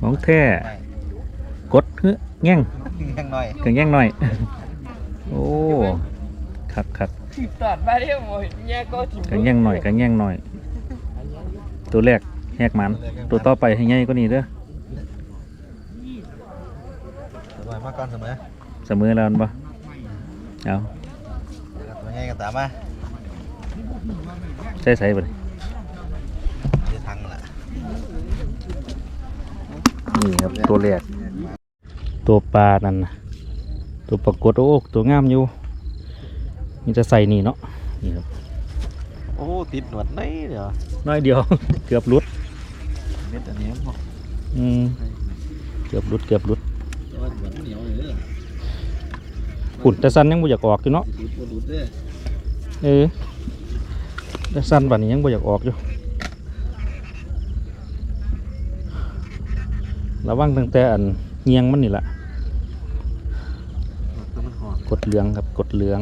ของแท้กดเฮ้ยแง่งยังหน่อยถึงแง่งหน่อย โอ้คักคักตัดมาเรียบหมดเนี่ยก็ถิ่มกันแง่งหน่อยกันแง่งหน่อย ตัวแรกแหกมัน ตัวต่อไปให้ใหญ่ก็นี่เด้อสบายมากก่อนเสมอเสมอแล้วมันบ่เอาตัวใหญ่กันตามมาใส่ใส่บ่นี่เดี๋ยวทังละ นี่ครับตัวแรกตัวปลานั่นนะตัวปรากฏโอ้ตัวงามอยู่มีจะใส่นี่เนาะนี่ครับโอ้ติดหนวดไหนเดี๋ยวน้อยเดียว เกือบหลุดเม็ดอันนี้มันบอกอืมเกือบหลุดเกือบหลุดว่าเหมือนเหนียวเลยเด้อขุนแต่สั้นยังบ่อยากออกอยู่เนาะติดบนดุดเด้อเออแต่สั้นบัดนี้ยังบ่อยากออกอยู่ ระวังตั้งแต่อันเงียงมันนี่แหละตัวมันหอมกดเหลืองครับกดเหลือง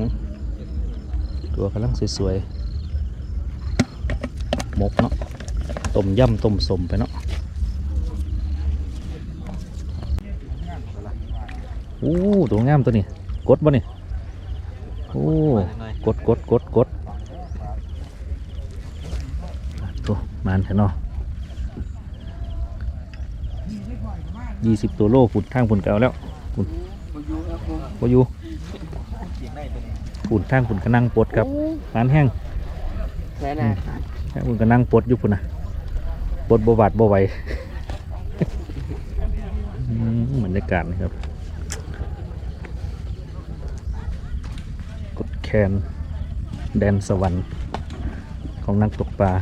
ตัวกำลังสวยๆหมกเนาะต้มยำต้มสมไปเนาะอู้ตัวงามตัวนี้กดบ่นี่โอ้หน่อยกดกดกดกดตัวมันแท้เนาะ ยี่สิบตัวโลฝุ่นทางฝุ่นเก่าแล้วฝุ่นพอยู่เสียงได้ตัวนี้ฝุ่นทางฝุ่นก็นั่งปวดครับมันแห้งแค่น่ะทางฝุ่นก็นั่งปวดอยู่พุ่นนะปวดบวบาดบวไหวอืมบรรยากาศนะครับ กดแคนแดนสวรรค์ของนักตกปลา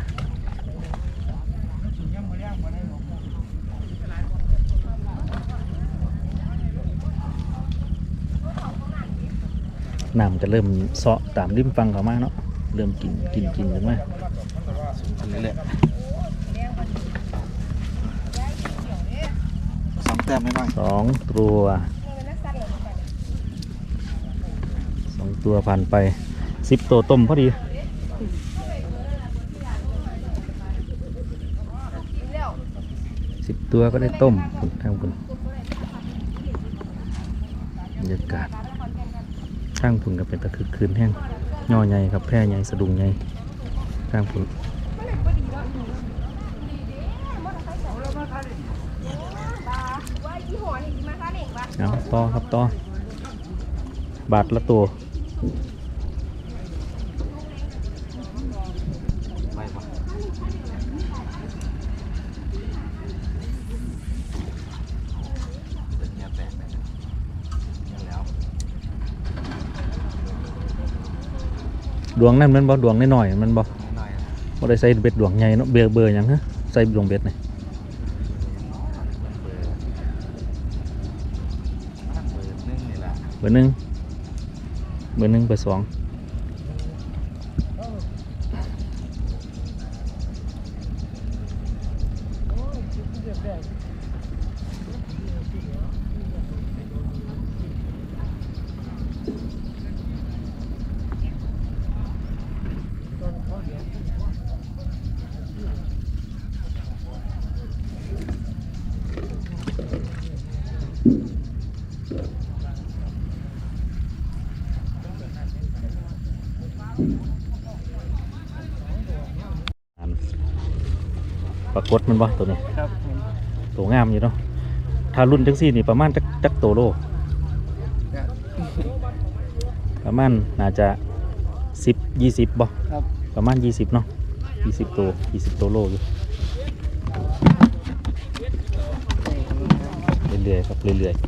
น้ำจะเริ่มเซาะตามริมฟังเขามาเนาะเริ่มกินกินกินกันมาอันนี้แหละสองแต้มไม่น้อยสองตัวสองตัวผ่านไปสิบตัวต้มพอดีสิบตัวก็ได้ต้มคุณทางคุณบรรยากาศ ข้างผุนกับเป็นตะคือคืนแห้งย่อใหญ่ครับแพร่ใหญ่สะดุงใหญ่ข้างผุนเอาต่อครับต่อบาทละตัว ไม่ปะเดี๋ยวเงียบแตกไปเงียบแล้ว ดวงนั่นมันบ่ดวงน้อยๆมันบ่ไม่น้อยอะบ่ได้ใส่เบ็ดดวงใหญ่เนาะเบอร์เบอร์หยังฮะใส่ดวงเบ็ดนี่เบอร์เบอร์หนึ่งนี่แหละเบอร์หนึ่งเบอร์หนึ่งเบอร์สอง ปรากฏมันบ่ตัวนี้ครับตัวงามอยู่เนาะถ้ารุ่นจังซี่นี่ประมาณจักจักโตโล ประมาณน่าจะสิบยี่สิบบ่ครับประมาณยี่สิบเนาะยี่สิบตัวยี่สิบตัวโลอยู่เรื่อยๆครับเรื่อยป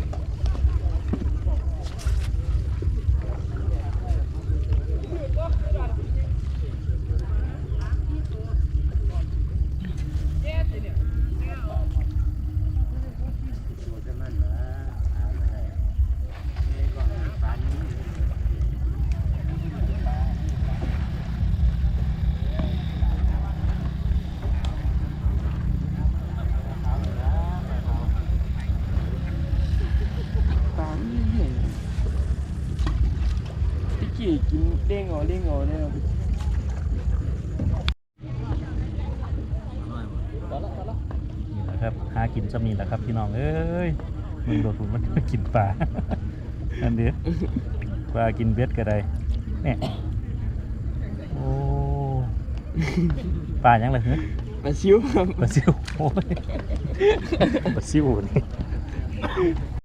กี่กินเด้งเหรอเด้งเหรอเนี่ยครับๆนี่แหละครับหากินจะมีแหละครับพี่น้องเอ้ยมึงโดดหุ่นมันกินปลาอันเดียวปลากินเบ็ดก็ได้เนี่ยโอ้ปลายังเลยเฮ้ยมาซิวครับปลาซิวโอ้ยปลาซิวนี่